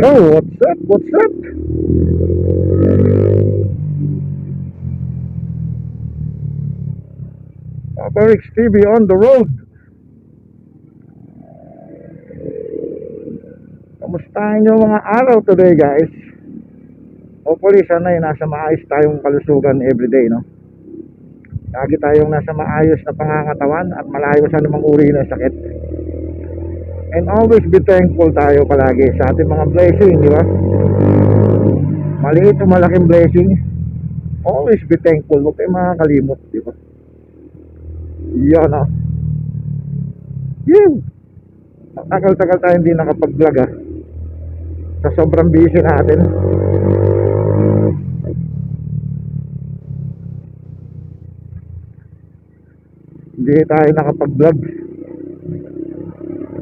Yo, what's up? What's up? Papa Rick's TV on the road. Kamustahan nyo mga araw today guys? Hopefully sana ay nasa maayos tayong kalusugan everyday no? Lagi tayong nasa maayos na pangangatawan at malayo sa namang uri ng sakit. And always be thankful tayo palagi sa ating mga blessing, di ba? Maliit o malaking blessing, always be thankful. Huwag kayo makakalimot, di ba? Yan ah. Yun. Tagal-tagal tayo hindi nakapag-vlog ah. Sa sobrang busy natin. Hindi tayo nakapag-vlog.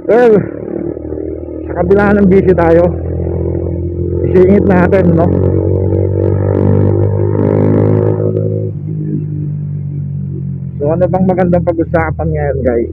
Well, sa kabila ng busy tayo, isingit natin, no? So ano bang magandang pag-usapan ngayon, guys?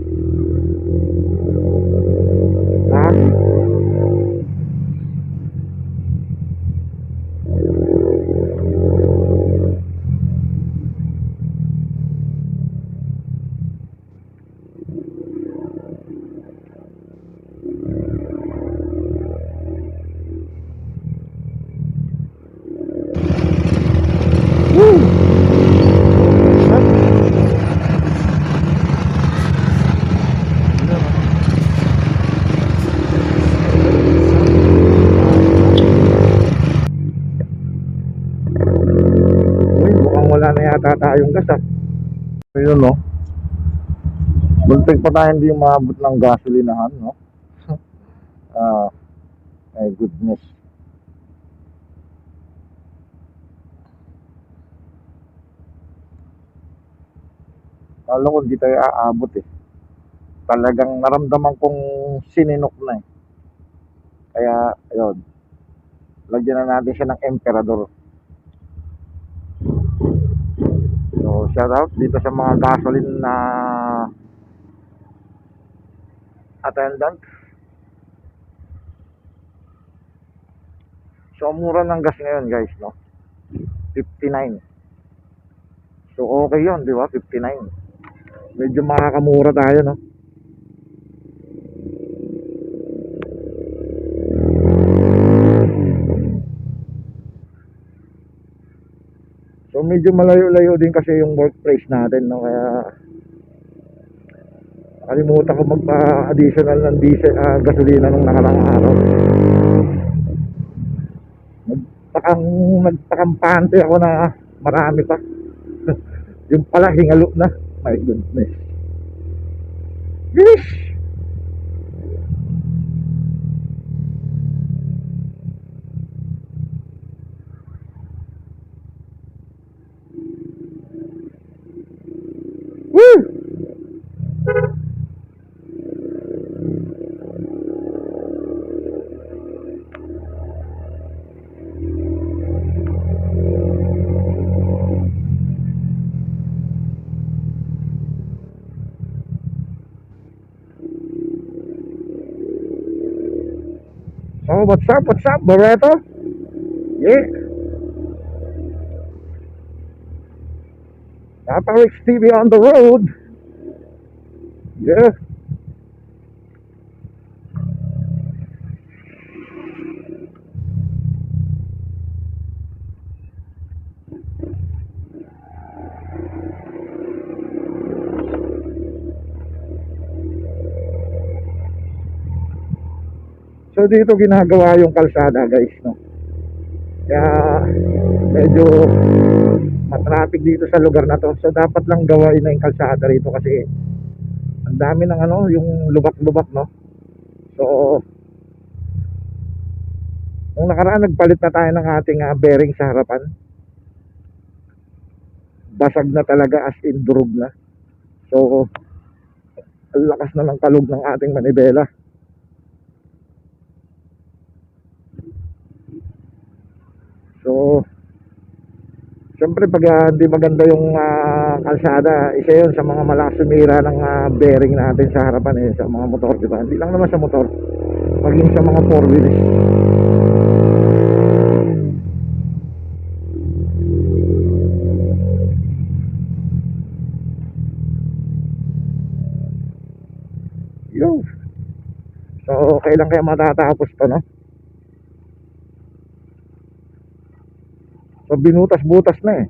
Tayong gas ah. Ayun no. Buntik pa tayo hindi maabot ng gasolinahan no. Ah, my goodness. Kala ko hindi tayo aabot eh. Talagang naramdaman kong sininok na eh. Kaya, ayun. Lagyan na natin siya ng emperador. So, shout out dito sa mga gasoline na attendant. So, mura ng gas ngayon, guys, no? 59. So, okay yun, di ba? 59. Medyo makakamura tayo, no? So medyo malayo-layo din kasi yung workplace natin no kaya nakalimutan ko magpa-additional ng diesel ah, gasolina nung nakarang araw. Nagtakang nagtakampante ako na marami pa. yung pala hingalo na. My goodness. Yes! So, what's up? What's up, Barreto? Yeah. Papa Rick's TV on the road. Yeah. So dito ginagawa yung kalsada guys no. Kaya medyo matraffic dito sa lugar na to. So dapat lang gawain na yung kalsada rito kasi ang dami ng ano, yung lubak-lubak no. So nung nakaraan nagpalit na tayo ng ating ah, bearing sa harapan. Basag na talaga as in durog na. So ang lakas na ng kalog ng ating manibela. So, siyempre pag ah, hindi uh, maganda yung uh, kalsada, isa yun sa mga malakas sumira ng uh, bearing natin sa harapan eh, sa mga motor, di? Hindi lang naman sa motor, maging sa mga four wheels. Yo. So, kailan kaya matatapos to, no? Binutas-butas na eh.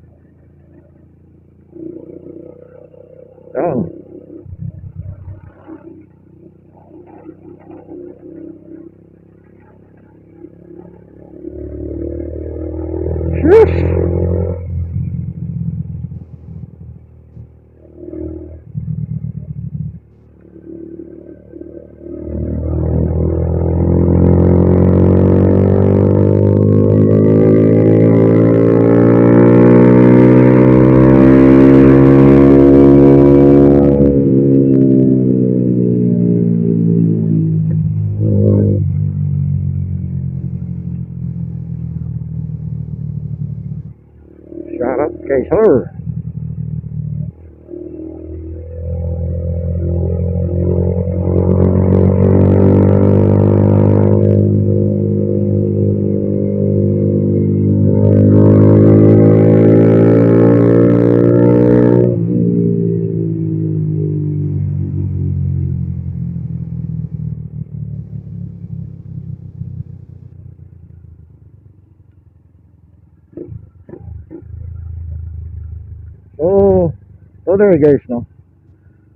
So there guys, no?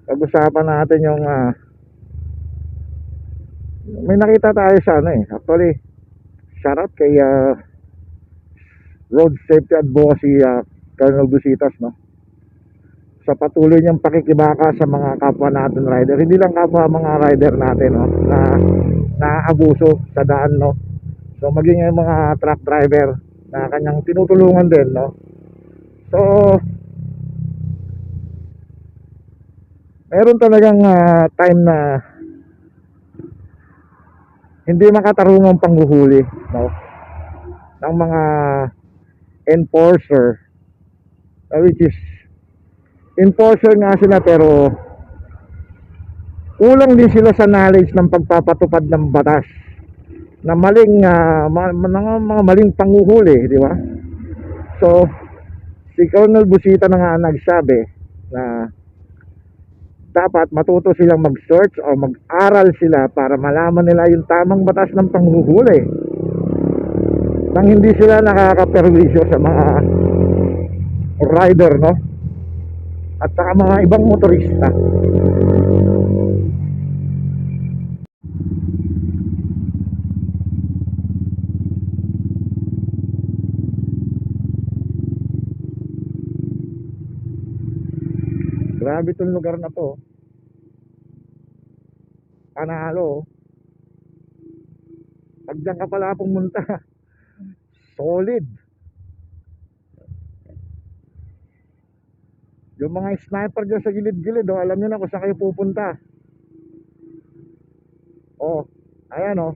Pag-usapan natin yung ah, may nakita tayo sa ano eh. Actually, shout out kay ah, Road Safety Advocacy ah, Colonel Busitas, no? Sa patuloy niyang pakikibaka sa mga kapwa natin rider. Hindi lang kapwa mga rider natin, no? Na naabuso sa daan, no? So, maging yung mga truck driver na kanyang tinutulungan din, no? So, meron talagang ah, time na hindi makatarungang panghuhuli no? Ng mga enforcer uh, which is enforcer nga sila pero kulang din sila sa knowledge ng pagpapatupad ng batas na maling ah, ma- mga, mga maling panghuhuli di ba? So si Colonel Busita na nga nagsabi na dapat matuto silang mag-search o mag-aral sila para malaman nila yung tamang batas ng panghuhuli. Nang hindi sila nakakaperwisyo sa mga rider no? At saka mga ibang motorista grabe itong lugar na to. Panalo. Pag dyan ka pala pumunta solid. Yung mga sniper dyan sa gilid-gilid oh, alam nyo na kung saan kayo pupunta. Oh ayan oh.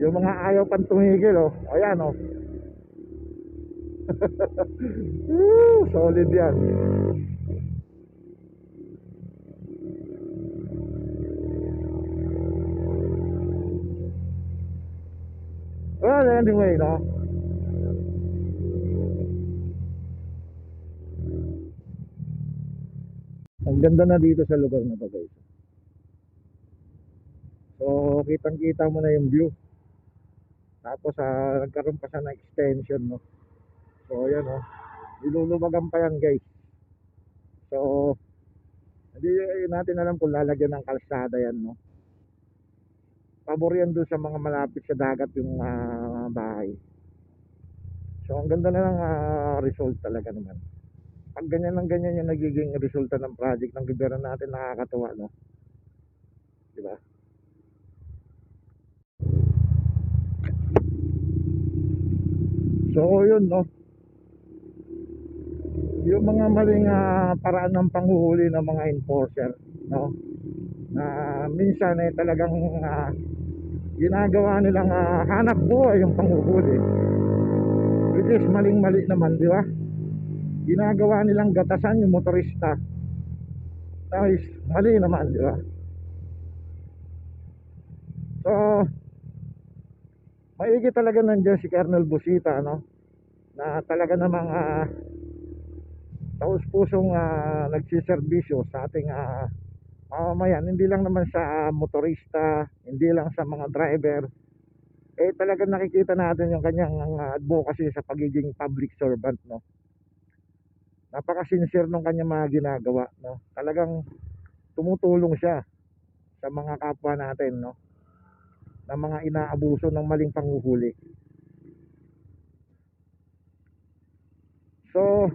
Yung mga ayaw pang tumigil oh. Ayan oh. Woo, solid yan anyway, no? Ang ganda na dito sa lugar na to, guys. So, kitang-kita mo na yung view. Tapos, ah, nagkaroon pa siya ng extension, no? So, ayan, oh. Nilulubagan pa yan, guys. So, hindi natin alam kung lalagyan ng kalsada yan, no? pabor yan doon sa mga malapit sa dagat yung ah, bahay. So ang ganda na ng ah, result talaga naman. Pag ganyan ng ganyan yung nagiging resulta ng project ng gobyerno natin nakakatuwa no. Di ba? So yun no. Yung mga maling ah, paraan ng panghuhuli ng mga enforcer no na minsan ay talagang ah, ginagawa nilang ah, hanap buhay yung panghuhuli. Which is maling mali naman di ba? Ginagawa nilang gatasan yung motorista. Guys mali naman di ba? So maigi talaga nandiyan si Colonel Busita no? Na talaga namang ah, taus pusong ah, nagsiservisyo sa ating ah, mamamayan, hindi lang naman sa motorista, hindi lang sa mga driver, eh talagang nakikita natin yung kanyang uh, advocacy sa pagiging public servant, no? Napaka-sincere nung kanyang mga ginagawa, no? Talagang tumutulong siya sa mga kapwa natin, no? Na mga inaabuso ng maling panguhuli. So,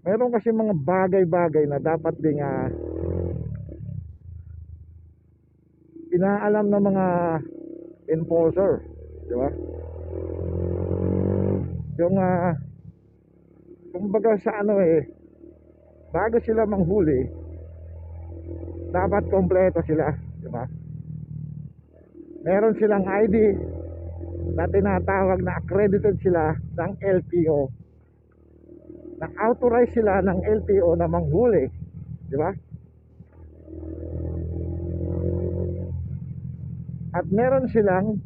meron kasi mga bagay-bagay na dapat ding uh, inaalam ng mga enforcer, di ba? Yung uh, kumbaga sa ano eh bago sila manghuli dapat kompleto sila, di ba? Meron silang ID na tinatawag na accredited sila ng LTO na authorize sila ng LTO na manghuli, di ba? At meron silang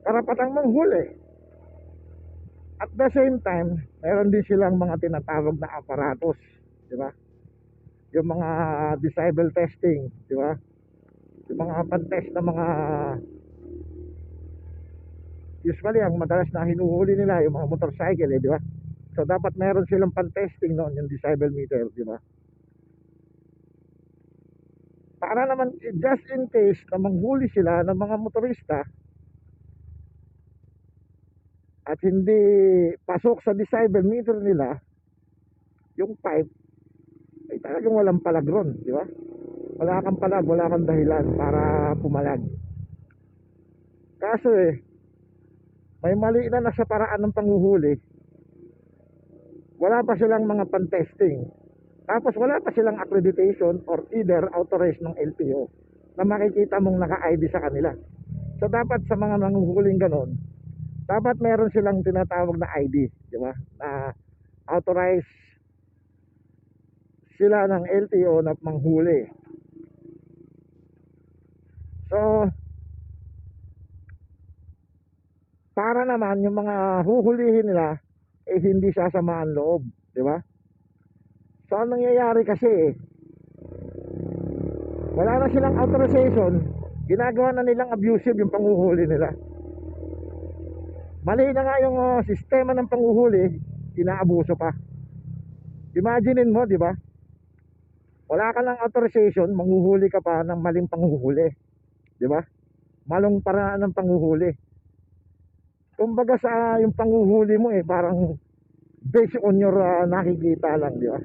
karapatang manghuli. At the same time meron din silang mga tinatawag na aparatos di ba? Yung mga disable testing di ba? Yung mga pantest na mga usually ang madalas na hinuhuli nila yung mga motorcycle eh di ba? So dapat meron silang pantesting noon yung disable meter di ba para naman just in case na manghuli sila ng mga motorista at hindi pasok sa disable meter nila yung pipe ay talagang walang palagron di ba? Wala kang palag wala kang dahilan para pumalag. Kaso eh may mali na na sa paraan ng panguhuli wala pa silang mga pan-testing tapos wala pa silang accreditation or either authorized ng LTO na makikita mong naka-ID sa kanila. So dapat sa mga nanguhuling ganon, dapat meron silang tinatawag na ID, di ba? Na authorized sila ng LTO na manghuli. So para naman yung mga huhulihin nila eh hindi sasamaan loob, di ba? So ang nangyayari kasi wala na silang authorization, ginagawa na nilang abusive yung panguhuli nila. Mali na nga yung uh, sistema ng panguhuli, inaabuso pa. Imaginein mo, di ba? Wala ka lang authorization, manguhuli ka pa ng maling panguhuli. Di ba? Malong paraan ng panguhuli. Kumbaga sa yung panguhuli mo eh, parang based on your uh, nakikita lang, di ba?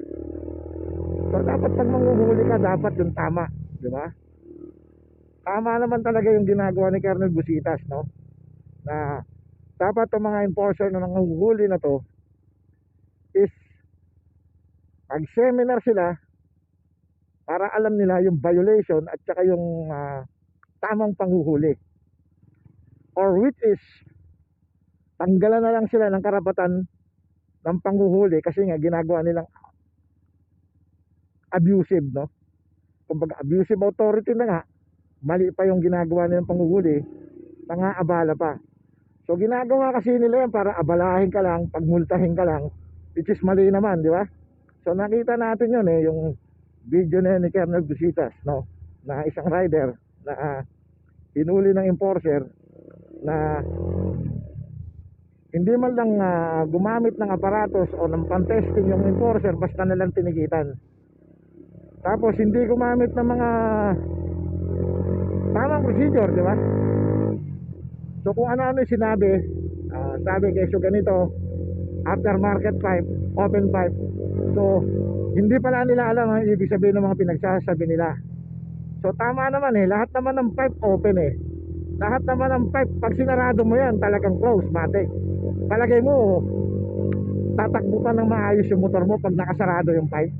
So dapat pag manghuhuli ka, dapat yung tama, di ba? Tama naman talaga yung ginagawa ni Colonel Busitas, no? Na dapat ang mga enforcer na nanguhuli na to is mag-seminar sila para alam nila yung violation at saka yung uh, tamang panghuhuli. Or which is tanggalan na lang sila ng karapatan ng panghuhuli kasi nga ginagawa nilang abusive no? Kumbaga abusive authority na nga mali pa yung ginagawa nilang panguhuli pang-aabala pa. So ginagawa kasi nila yan para abalahin ka lang pagmultahin ka lang which is mali naman di ba? So nakita natin yun eh yung video na ni Colonel Busitas no? Na isang rider na uh, hinuli ng enforcer na hindi man lang uh, gumamit ng aparatos o ng pantesting yung enforcer basta nalang tinigitan tapos hindi gumamit ng mga tamang procedure, di ba? So kung ano-ano yung sinabi, uh, sabi kesyo ganito, aftermarket pipe, open pipe. So hindi pala nila alam ang ibig sabihin ng mga pinagsasabi nila. So tama naman eh, lahat naman ng pipe open eh. Lahat naman ng pipe, pag sinarado mo yan, talagang close, matik. Palagay mo, tatakbo pa ng maayos yung motor mo pag nakasarado yung pipe.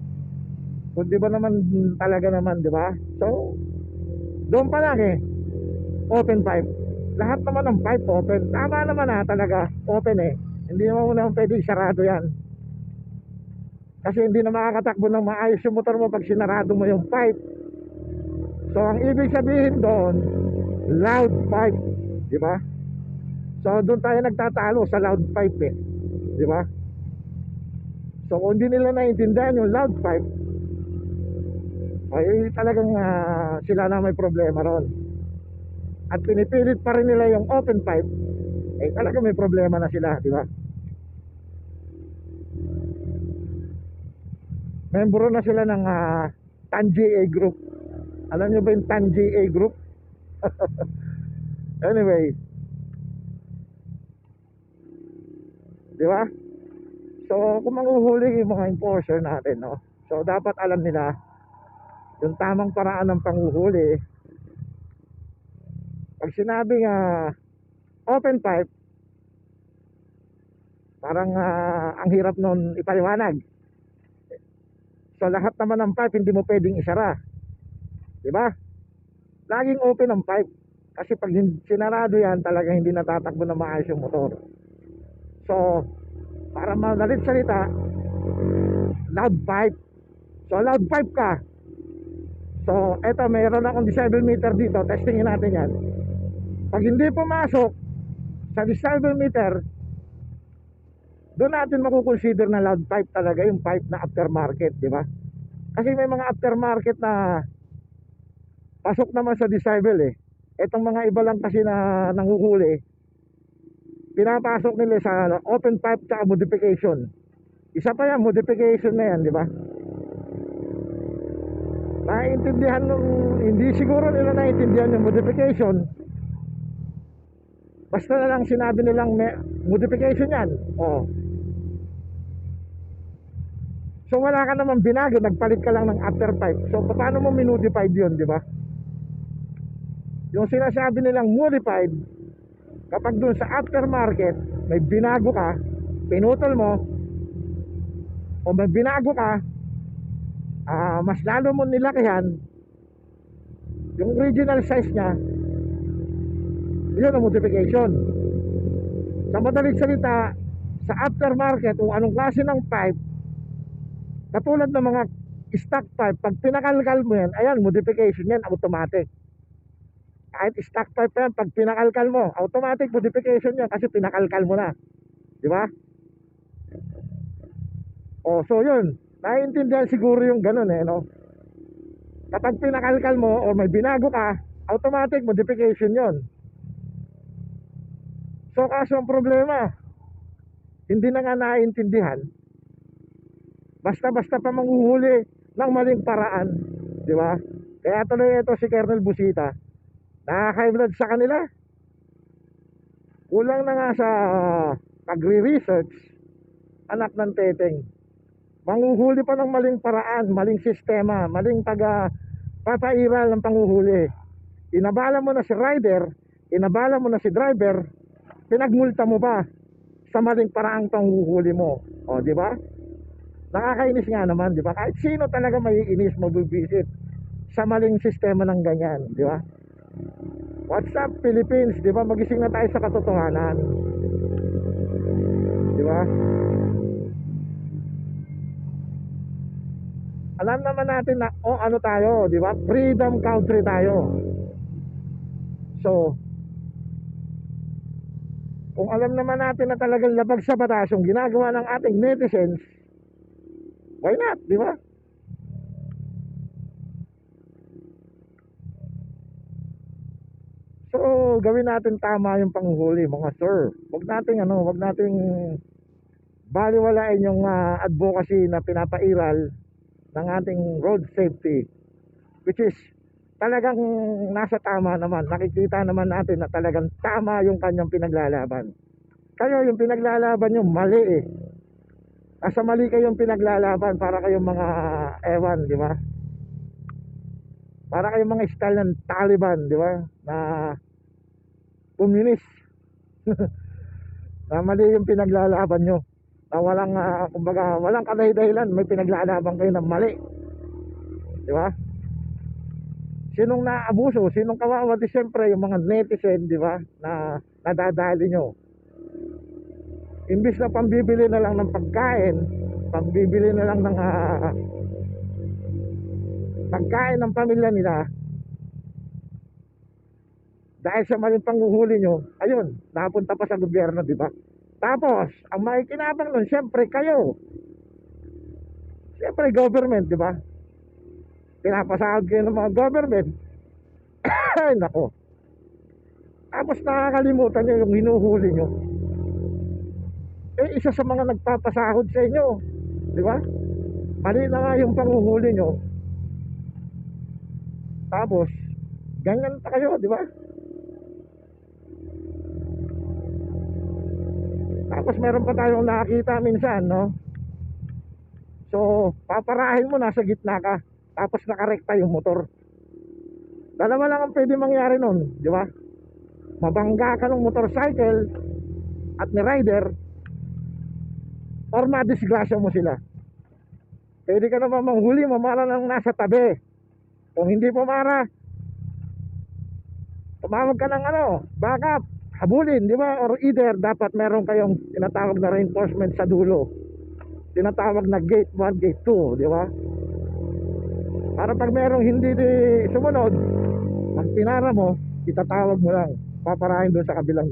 Kung di ba naman talaga naman, di ba? So, doon pa lang eh. Open pipe. Lahat naman ng pipe open. Tama naman ha, talaga. Open eh. Hindi naman mo naman pwede sarado yan. Kasi hindi na makakatakbo ng maayos yung motor mo pag sinarado mo yung pipe. So, ang ibig sabihin doon, loud pipe. Di ba? So, doon tayo nagtatalo sa loud pipe eh. Di ba? So, kung hindi nila naintindihan yung loud pipe, ay talagang ah, sila na may problema ron. At pinipilit pa rin nila yung open pipe, eh talaga may problema na sila, di ba? Membro na sila ng uh, TAN-GA Group. Alam niyo ba yung TAN-GA Group? anyway. Di ba? So, kung manghuhuli yung mga enforcer natin, no? So, dapat alam nila yung tamang paraan ng panghuhuli. Pag sinabing ah, open pipe, parang ah, ang hirap nun ipaliwanag. So, lahat naman ng pipe, hindi mo pwedeng isara. Di ba? Laging open ang pipe. Kasi pag sinarado yan, talagang hindi natatakbo na maayos yung motor. So, para madalit salita, loud pipe. So, loud pipe ka. So, eto, mayroon akong disable meter dito. Testingin natin yan. Pag hindi pumasok sa disable meter, doon natin makukonsider na loud pipe talaga yung pipe na aftermarket, di ba? Kasi may mga aftermarket na pasok naman sa disable eh. Etong mga iba lang kasi na nanguhuli, pinapasok nila sa open pipe tsaka modification. Isa pa yan, modification na yan, di ba? Naiintindihan nung, hindi siguro nila naiintindihan yung modification. Basta na lang sinabi nilang may modification yan. Oh. So wala ka naman binago, nagpalit ka lang ng after pipe. So paano mo minodified yun, di ba? Yung sinasabi nilang modified, kapag dun sa aftermarket, may binago ka, pinutol mo, o may binago ka, ah mas lalo mo nilakihan, yung original size niya, yun ang modification. Sa madaling salita, sa aftermarket, kung anong klase ng pipe, katulad ng mga stock pipe, pag pinakalkal mo yan, ayan, modification yan, automatic. Kahit stock pipe yan, pag pinakalkal mo, automatic modification yan kasi pinakalkal mo na. Di ba? Oh, so yun. Naiintindihan siguro yung ganun eh, no? Kapag pinakalkal mo or may binago ka, automatic modification yon. So kaso ang problema, hindi na nga naiintindihan. Basta-basta pa manghuhuli ng maling paraan, di ba? Kaya tuloy ito si Colonel Busita, nakaka-blood sa kanila. Kulang na nga sa pagre-research, anak ng teteng. Manghuhuli pa ng maling paraan, maling sistema, maling pag ah, papairal ng panghuhuli. Inabala mo na si rider, inabala mo na si driver, pinagmulta mo pa sa maling paraang panghuhuli mo. O, di ba? Nakakainis nga naman, di ba? Kahit sino talaga may inis, mabibisit sa maling sistema ng ganyan, di ba? What's up, Philippines? Di ba? Magising na tayo sa katotohanan. Di ba? Alam naman natin na, oh, ano tayo, di ba? Freedom country tayo. So, kung alam naman natin na talagang labag sa batas yung ginagawa ng ating netizens, why not, di ba? So, gawin natin tama yung panghuhuli, mga sir. Wag nating ano, wag nating baliwalain yung ah, advocacy na pinapairal ng ating road safety which is talagang nasa tama naman. Nakikita naman natin na talagang tama yung kanyang pinaglalaban. Kayo yung pinaglalaban yung mali eh. Asa mali kayong pinaglalaban para kayong mga ewan, di ba? Para kayong mga style ng Taliban, di ba? Na communist. na mali yung pinaglalaban nyo. Na walang, ah, kumbaga, walang kadahidahilan, may pinaglalaban kayo ng mali. Di ba? Sinong naabuso, sinong kawawa, di syempre yung mga netizen, di ba? Na nadadali nyo. Imbis na pambibili na lang ng pagkain, pambibili na lang ng ah, pagkain ng pamilya nila, dahil sa maling panghuhuli nyo, ayun, napunta pa sa gobyerno, di ba? Tapos, ang makikinabang nun, syempre kayo. Syempre government, di ba? pinapasahod kayo ng mga government. Ay, nako. Tapos nakakalimutan nyo yung hinuhuli nyo. Eh, isa sa mga nagpapasahod sa inyo. Di ba? Mali na nga yung panguhuli nyo. Tapos, ganyan pa kayo, di ba? Tapos meron pa tayong nakakita minsan, no? So, paparahin mo, nasa gitna ka. Tapos nakarekta yung motor. Dalawa lang ang pwede mangyari nun, di ba? Mabangga ka ng motorcycle at ni rider or madisgrasya mo sila. Pwede ka naman manghuli, mamara ng nasa tabi. Kung hindi pumara, tumawag ka ng ano, backup, habulin, di ba? Or either dapat meron kayong tinatawag na reinforcement sa dulo. Tinatawag na gate 1, gate 2, di ba? Para pag merong hindi di sumunod, pag pinara mo, itatawag mo lang. Paparahin doon sa kabilang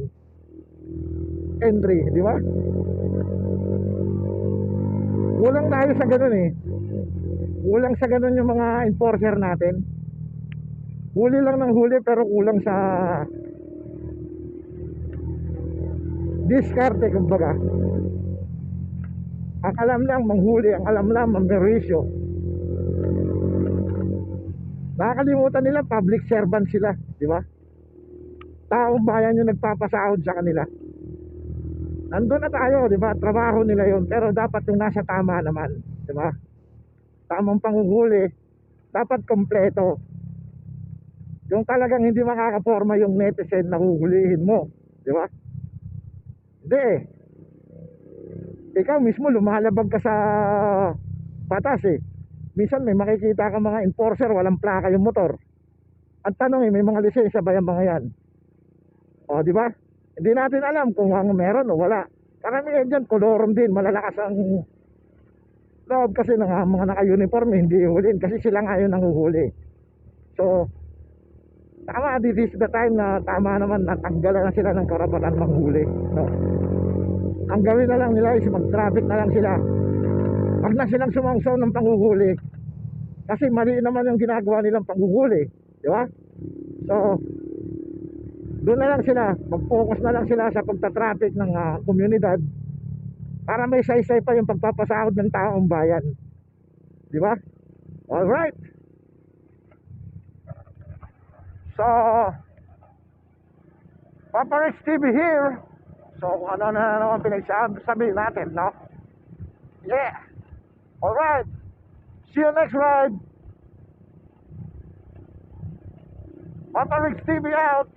entry, di ba? Kulang tayo sa ganun eh. Kulang sa ganun yung mga enforcer natin. Huli lang ng huli pero kulang sa diskarte kumbaga. Ang alam lang manghuli, ang alam lang mamerisyo. Nakakalimutan nila public servant sila, di ba? Taong bayan yung nagpapasahod sa kanila. Nandun na tayo, di ba? Trabaho nila yon pero dapat yung nasa tama naman, di ba? Tamang panguhuli, dapat kompleto. Yung talagang hindi makakaporma yung netizen na huhulihin mo, di ba? Hindi eh. Ikaw mismo lumalabag ka sa batas eh. Minsan may makikita ka mga enforcer, walang plaka yung motor. Ang tanong eh, may mga lisensya ba yung mga yan? O, di ba? Hindi natin alam kung ang meron o wala. Karamihan dyan, kolorum din, malalakas ang loob kasi ng mga naka-uniform, hindi hulin kasi sila nga yun ang. So, tama, this is the time na tama naman natanggalan na sila ng karapatan manghuli. No? Ang gawin na lang nila is mag-traffic na lang sila. Huwag na silang sumangsaw ng panghuhuli. Kasi mali naman yung ginagawa nilang panghuhuli. Di ba? So, doon na lang sila. Mag-focus na lang sila sa pagta-traffic ng ah, komunidad para may saysay pa yung pagpapasahod ng taong bayan. Di ba? Alright. So, Papa Rich TV here. So, ano na naman pinagsasabi natin, no? Yeah. Alright. See you next ride. Papa Rich TV out.